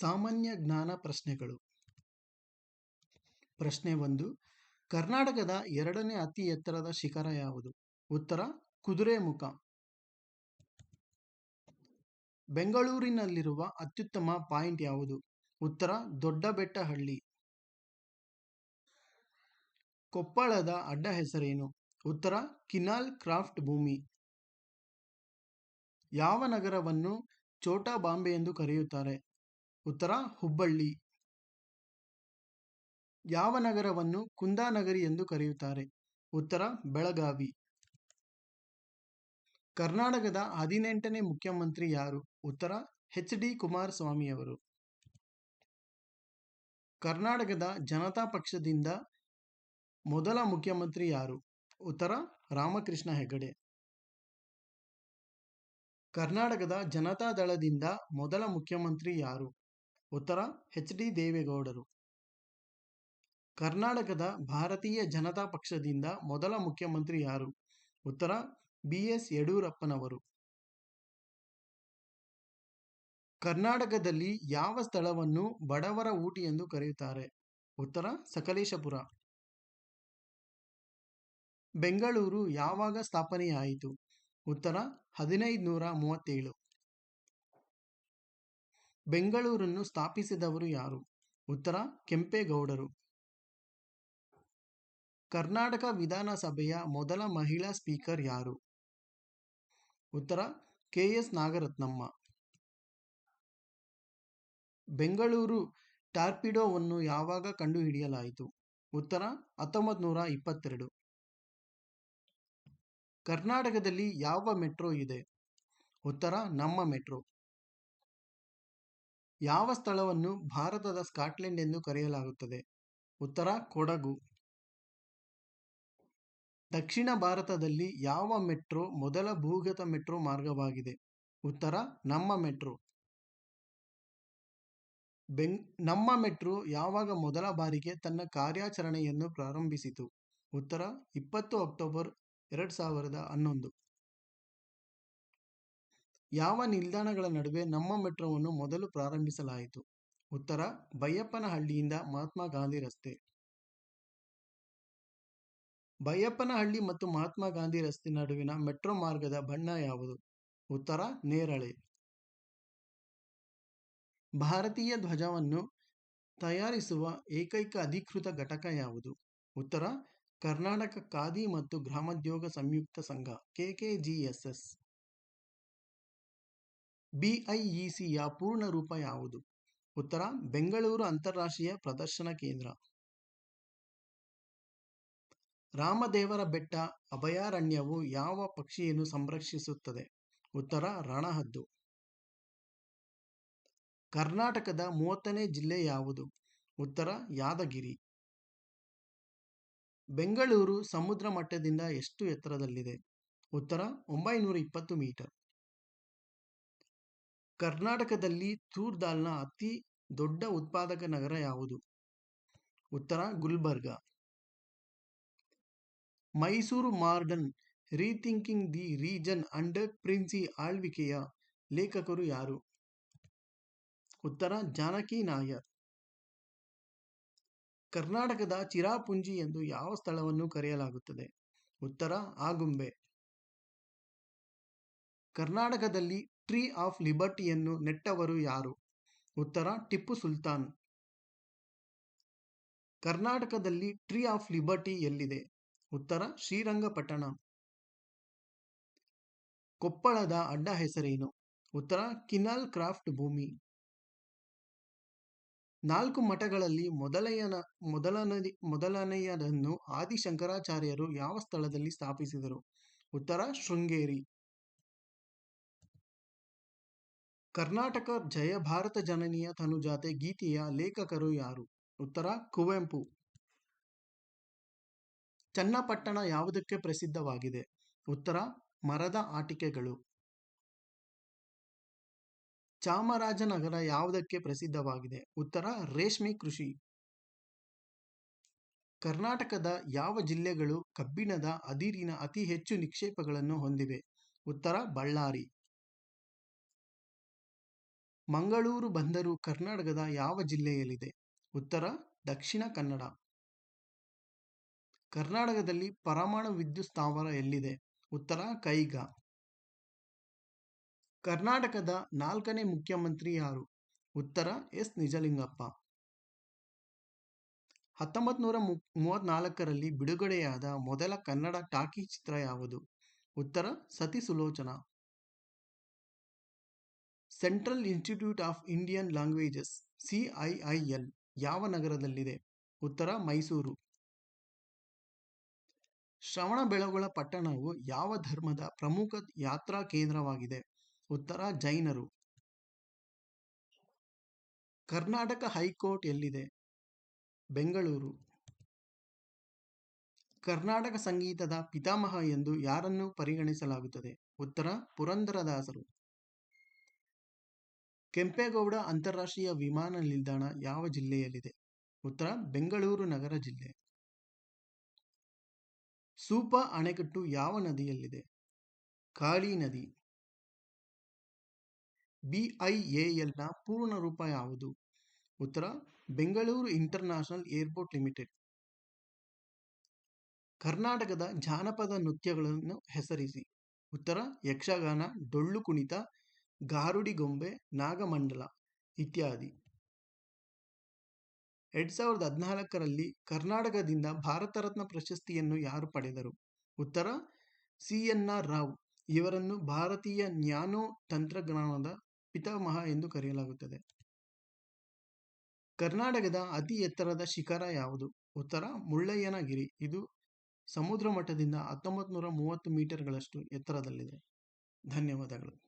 ಸಾಮಾನ್ಯ ಜ್ಞಾನ ಪ್ರಶ್ನೆಗಳು. ಪ್ರಶ್ನೆ ಒಂದು, ಕರ್ನಾಟಕದ ಎರಡನೇ ಅತಿ ಎತ್ತರದ ಶಿಖರ ಯಾವುದು? ಉತ್ತರ ಕುದುರೆಮುಖ ಬೆಂಗಳೂರಿನಲ್ಲಿರುವ ಅತ್ಯುತ್ತಮ ಪಾಯಿಂಟ್ ಯಾವುದು? ಉತ್ತರ, ದೊಡ್ಡಬೆಟ್ಟಹಳ್ಳಿ. ಕೊಪ್ಪಳದ ಅಡ್ಡ ಹೆಸರೇನು? ಉತ್ತರ, ಕಿನಾಲ್ ಕ್ರಾಫ್ಟ್ ಭೂಮಿ. ಯಾವ ನಗರವನ್ನು ಛೋಟಾ ಬಾಂಬೆ ಎಂದು ಕರೆಯುತ್ತಾರೆ? ಉತ್ತರ, ಹುಬ್ಬಳ್ಳಿ. ಯಾವ ನಗರವನ್ನು ಕುಂದಾನಗರಿ ಎಂದು ಕರೆಯುತ್ತಾರೆ? ಉತ್ತರ, ಬೆಳಗಾವಿ. ಕರ್ನಾಟಕದ ಹದಿನೆಂಟನೇ ಮುಖ್ಯಮಂತ್ರಿ ಯಾರು? ಉತ್ತರ, ಎಚ್ ಡಿ ಕುಮಾರಸ್ವಾಮಿಯವರು ಕರ್ನಾಟಕದ ಜನತಾ ಪಕ್ಷದಿಂದ ಮೊದಲ ಮುಖ್ಯಮಂತ್ರಿ ಯಾರು? ಉತ್ತರ, ರಾಮಕೃಷ್ಣ ಹೆಗಡೆ. ಕರ್ನಾಟಕದ ಜನತಾದಳದಿಂದ ಮೊದಲ ಮುಖ್ಯಮಂತ್ರಿ ಯಾರು? ಉತ್ತರ ಎಚ್ ಡಿ ದೇವೇಗೌಡರು. ಕರ್ನಾಟಕದ ಭಾರತೀಯ ಜನತಾ ಪಕ್ಷದಿಂದ ಮೊದಲ ಮುಖ್ಯಮಂತ್ರಿ ಯಾರು? ಉತ್ತರ ಬಿ ಎಸ್ ಯಡಿಯೂರಪ್ಪನವರು. ಕರ್ನಾಟಕದಲ್ಲಿ ಯಾವ ಸ್ಥಳವನ್ನು ಬಡವರ ಊಟಿ ಎಂದು ಕರೆಯುತ್ತಾರೆ? ಉತ್ತರ ಸಕಲೇಶಪುರ. ಬೆಂಗಳೂರು ಯಾವಾಗ ಸ್ಥಾಪನೆಯಾಯಿತು? ಉತ್ತರ ಹದಿನೈದು ನೂರ ಮೂವತ್ತೇಳು. ಬೆಂಗಳೂರನ್ನು ಸ್ಥಾಪಿಸಿದವರು ಯಾರು? ಉತ್ತರ, ಕೆಂಪೇಗೌಡರು. ಕರ್ನಾಟಕ ವಿಧಾನಸಭೆಯ ಮೊದಲ ಮಹಿಳಾ ಸ್ಪೀಕರ್ ಯಾರು? ಉತ್ತರ ಕೆ ಎಸ್ ನಾಗರತ್ನಮ್ಮ. ಬೆಂಗಳೂರು ಟಾರ್ಪಿಡೋವನ್ನು ಯಾವಾಗ ಕಂಡುಹಿಡಿಯಲಾಯಿತು? ಉತ್ತರ ಹತ್ತೊಂಬತ್ತು ನೂರ ಇಪ್ಪತ್ತೆರಡು. ಕರ್ನಾಟಕದಲ್ಲಿ ಯಾವ ಮೆಟ್ರೋ ಇದೆ? ಉತ್ತರ, ನಮ್ಮ ಮೆಟ್ರೋ. ಯಾವ ಸ್ಥಳವನ್ನು ಭಾರತದ ಸ್ಕಾಟ್ಲೆಂಡ್ ಎಂದು ಕರೆಯಲಾಗುತ್ತದೆ? ಉತ್ತರ, ಕೊಡಗು. ದಕ್ಷಿಣ ಭಾರತದಲ್ಲಿ ಯಾವ ಮೆಟ್ರೋ ಮೊದಲ ಭೂಗತ ಮೆಟ್ರೋ ಮಾರ್ಗವಾಗಿದೆ? ಉತ್ತರ, ನಮ್ಮ ಮೆಟ್ರೋ. ಬೆಂಗ್ ನಮ್ಮ ಮೆಟ್ರೋ ಯಾವಾಗ ಮೊದಲ ಬಾರಿಗೆ ತನ್ನ ಕಾರ್ಯಾಚರಣೆಯನ್ನು ಪ್ರಾರಂಭಿಸಿತು? ಉತ್ತರ, ಇಪ್ಪತ್ತು ಅಕ್ಟೋಬರ್, ಎರಡು ಸಾವಿರದ ಹನ್ನೊಂದು. ಯಾವ ನಿಲ್ದಾಣಗಳ ನಡುವೆ ನಮ್ಮ ಮೆಟ್ರೋವನ್ನು ಮೊದಲು ಪ್ರಾರಂಭಿಸಲಾಯಿತು? ಉತ್ತರ, ಬೈಯಪ್ಪನಹಳ್ಳಿಯಿಂದ ಮಹಾತ್ಮ ಗಾಂಧಿ ರಸ್ತೆ. ಬೈಯಪ್ಪನಹಳ್ಳಿ ಮತ್ತು ಮಹಾತ್ಮ ಗಾಂಧಿ ರಸ್ತೆ ನಡುವಿನ ಮೆಟ್ರೋ ಮಾರ್ಗದ ಬಣ್ಣ ಯಾವುದು? ಉತ್ತರ, ನೇರಳೆ. ಭಾರತೀಯ ಧ್ವಜವನ್ನು ತಯಾರಿಸುವ ಏಕೈಕ ಅಧಿಕೃತ ಘಟಕ ಯಾವುದು? ಉತ್ತರ, ಕರ್ನಾಟಕ ಖಾದಿ ಮತ್ತು ಗ್ರಾಮೋದ್ಯೋಗ ಸಂಯುಕ್ತ ಸಂಘ ಕೆಕೆಜಿಎಸ್ಎಸ್ ಬಿಐಇಸಿಯ ಪೂರ್ಣ ರೂಪ ಯಾವುದು? ಉತ್ತರ, ಬೆಂಗಳೂರು ಅಂತಾರಾಷ್ಟ್ರೀಯ ಪ್ರದರ್ಶನ ಕೇಂದ್ರ. ರಾಮದೇವರ ಬೆಟ್ಟ ಅಭಯಾರಣ್ಯವು ಯಾವ ಪಕ್ಷಿಯನ್ನು ಸಂರಕ್ಷಿಸುತ್ತದೆ? ಉತ್ತರ, ರಣಹದ್ದು. ಕರ್ನಾಟಕದ ಮೂವತ್ತನೇ ಜಿಲ್ಲೆ ಯಾವುದು? ಉತ್ತರ, ಯಾದಗಿರಿ. ಬೆಂಗಳೂರು ಸಮುದ್ರ ಮಟ್ಟದಿಂದ ಎಷ್ಟು ಎತ್ತರದಲ್ಲಿದೆ? ಉತ್ತರ, ಒಂಬೈನೂರ ಇಪ್ಪತ್ತು ಮೀಟರ್. ಕರ್ನಾಟಕದಲ್ಲಿ ತೂರ್ ದಾಲ್ನ ಅತಿ ದೊಡ್ಡ ಉತ್ಪಾದಕ ನಗರ ಯಾವುದು? ಉತ್ತರ, Gulbarga. Mysuru modern rethinking the region under ಪ್ರಿನ್ಸಿ ಆಳ್ವಿಕೆಯ ಲೇಖಕರು ಯಾರು? ಉತ್ತರ, ಜಾನಕಿ ನಾಯರ್. ಕರ್ನಾಟಕದ ಚಿರಾಪುಂಜಿ ಎಂದು ಯಾವ ಸ್ಥಳವನ್ನು ಕರೆಯಲಾಗುತ್ತದೆ? ಉತ್ತರ, ಆಗುಂಬೆ. ಕರ್ನಾಟಕದಲ್ಲಿ ಟ್ರೀ ಆಫ್ ಲಿಬರ್ಟಿಯನ್ನು ನೆಟ್ಟವರು ಯಾರು? ಉತ್ತರ, ಟಿಪ್ಪು ಸುಲ್ತಾನ್. ಕರ್ನಾಟಕದಲ್ಲಿ ಟ್ರೀ ಆಫ್ ಲಿಬರ್ಟಿ ಎಲ್ಲಿದೆ? ಉತ್ತರ, ಶ್ರೀರಂಗಪಟ್ಟಣ. ಕೊಪ್ಪಳದ ಅಡ್ಡ ಹೆಸರೇನು? ಉತ್ತರ, ಕಿನಾಲ್ ಕ್ರಾಫ್ಟ್ ಭೂಮಿ. ನಾಲ್ಕು ಮಠಗಳಲ್ಲಿ ಮೊದಲನೆಯ ಮೊದಲನೇ ಮೊದಲನೆಯದನ್ನು ಆದಿಶಂಕರಾಚಾರ್ಯರು ಯಾವ ಸ್ಥಳದಲ್ಲಿ ಸ್ಥಾಪಿಸಿದರು? ಉತ್ತರ, ಶೃಂಗೇರಿ. ಕರ್ನಾಟಕ ಜಯ ಭಾರತ ಜನನಿಯ ತನುಜಾತೆ ಗೀತೆಯ ಲೇಖಕರು ಯಾರು? ಉತ್ತರ, ಕುವೆಂಪು. ಚನ್ನಪಟ್ಟಣ ಯಾವುದಕ್ಕೆ ಪ್ರಸಿದ್ಧವಾಗಿದೆ? ಉತ್ತರ, ಮರದ ಆಟಿಕೆಗಳು. ಚಾಮರಾಜನಗರ ಯಾವುದಕ್ಕೆ ಪ್ರಸಿದ್ಧವಾಗಿದೆ? ಉತ್ತರ, ರೇಷ್ಮೆ ಕೃಷಿ. ಕರ್ನಾಟಕದ ಯಾವ ಜಿಲ್ಲೆಗಳು ಕಬ್ಬಿಣದ ಅದಿರಿನ ಅತಿ ಹೆಚ್ಚು ನಿಕ್ಷೇಪಗಳನ್ನು ಹೊಂದಿವೆ? ಉತ್ತರ, ಬಳ್ಳಾರಿ. ಮಂಗಳೂರು ಬಂದರು ಕರ್ನಾಟಕದ ಯಾವ ಜಿಲ್ಲೆಯಲ್ಲಿದೆ? ಉತ್ತರ, ದಕ್ಷಿಣ ಕನ್ನಡ. ಕರ್ನಾಟಕದಲ್ಲಿ ಪರಮಾಣು ವಿದ್ಯುತ್ ಸ್ಥಾವರ ಎಲ್ಲಿದೆ? ಉತ್ತರ, ಕೈಗ. ಕರ್ನಾಟಕದ ನಾಲ್ಕನೇ ಮುಖ್ಯಮಂತ್ರಿ ಯಾರು? ಉತ್ತರ, ಎಸ್. ನಿಜಲಿಂಗಪ್ಪ. ಹತ್ತೊಂಬತ್ತು ನೂರ ಮೂವತ್ನಾಲ್ಕರಲ್ಲಿ ಬಿಡುಗಡೆಯಾದ ಮೊದಲ ಕನ್ನಡ ಟಾಕಿ ಚಿತ್ರ ಯಾವುದು? ಉತ್ತರ Sati Sulochana. Central institute of Indian languages CIIL ಯಾವ ನಗರದಲ್ಲಿದೆ? ಉತ್ತರ ಮೈಸೂರು. ಶ್ರವಣಬೆಳಗೊಳ ಪಟ್ಟಣವು ಯಾವ ಧರ್ಮದ ಪ್ರಮುಖ ಯಾತ್ರಾ ಕೇಂದ್ರವಾಗಿದೆ? ಉತ್ತರ ಜೈನರು. ಕರ್ನಾಟಕ ಹೈಕೋರ್ಟ್ ಎಲ್ಲಿದೆ? ಬೆಂಗಳೂರು. ಕರ್ನಾಟಕ ಸಂಗೀತದ ಪಿತಾಮಹ ಎಂದು ಯಾರನ್ನು ಪರಿಗಣಿಸಲಾಗುತ್ತದೆ? ಉತ್ತರ ಪುರಂದರದಾಸರು. ಕೆಂಪೇಗೌಡ ಅಂತಾರಾಷ್ಟ್ರೀಯ ವಿಮಾನ ನಿಲ್ದಾಣ ಯಾವ ಜಿಲ್ಲೆಯಲ್ಲಿದೆ? ಉತ್ತರ, ಬೆಂಗಳೂರು ನಗರ ಜಿಲ್ಲೆ. ಸೂಪ ಅಣೆಕಟ್ಟು ಯಾವ ನದಿಯಲ್ಲಿದೆ? ಕಾಳಿ ನದಿ. ಬಿಐಎಎಲ್ನ ಪೂರ್ಣ ರೂಪ ಯಾವುದು? ಉತ್ತರ, ಬೆಂಗಳೂರು ಇಂಟರ್ನ್ಯಾಷನಲ್ ಏರ್ಪೋರ್ಟ್ ಲಿಮಿಟೆಡ್. ಕರ್ನಾಟಕದ ಜಾನಪದ ನೃತ್ಯಗಳನ್ನು ಹೆಸರಿಸಿ. ಉತ್ತರ, ಯಕ್ಷಗಾನ, ಡೊಳ್ಳು ಕುಣಿತ ಗಾರುಡಿಗೊಂಬೆ ನಾಗಮಂಡಲ ಇತ್ಯಾದಿ. ಎರಡ್ ಸಾವಿರದ ಹದಿನಾಲ್ಕರಲ್ಲಿ ಕರ್ನಾಟಕದಿಂದ ಭಾರತ ರತ್ನ ಪ್ರಶಸ್ತಿಯನ್ನು ಯಾರು ಪಡೆದರು? ಉತ್ತರ, ಸಿ. ಎನ್. ಆರ್. ರಾವ್. ಇವರನ್ನು ಭಾರತೀಯ ನ್ಯಾನೋ ತಂತ್ರಜ್ಞಾನದ ಪಿತಾಮಹ ಎಂದು ಕರೆಯಲಾಗುತ್ತದೆ. ಕರ್ನಾಟಕದ ಅತಿ ಎತ್ತರದ ಶಿಖರ ಯಾವುದು? ಉತ್ತರ, ಮುಳ್ಳಯ್ಯನಗಿರಿ. ಇದು ಸಮುದ್ರ ಮಟ್ಟದಿಂದ ಹತ್ತೊಂಬತ್ತು ನೂರ ಮೂವತ್ತು ಮೀಟರ್ಗಳಷ್ಟು ಎತ್ತರದಲ್ಲಿದೆ. ಧನ್ಯವಾದಗಳು.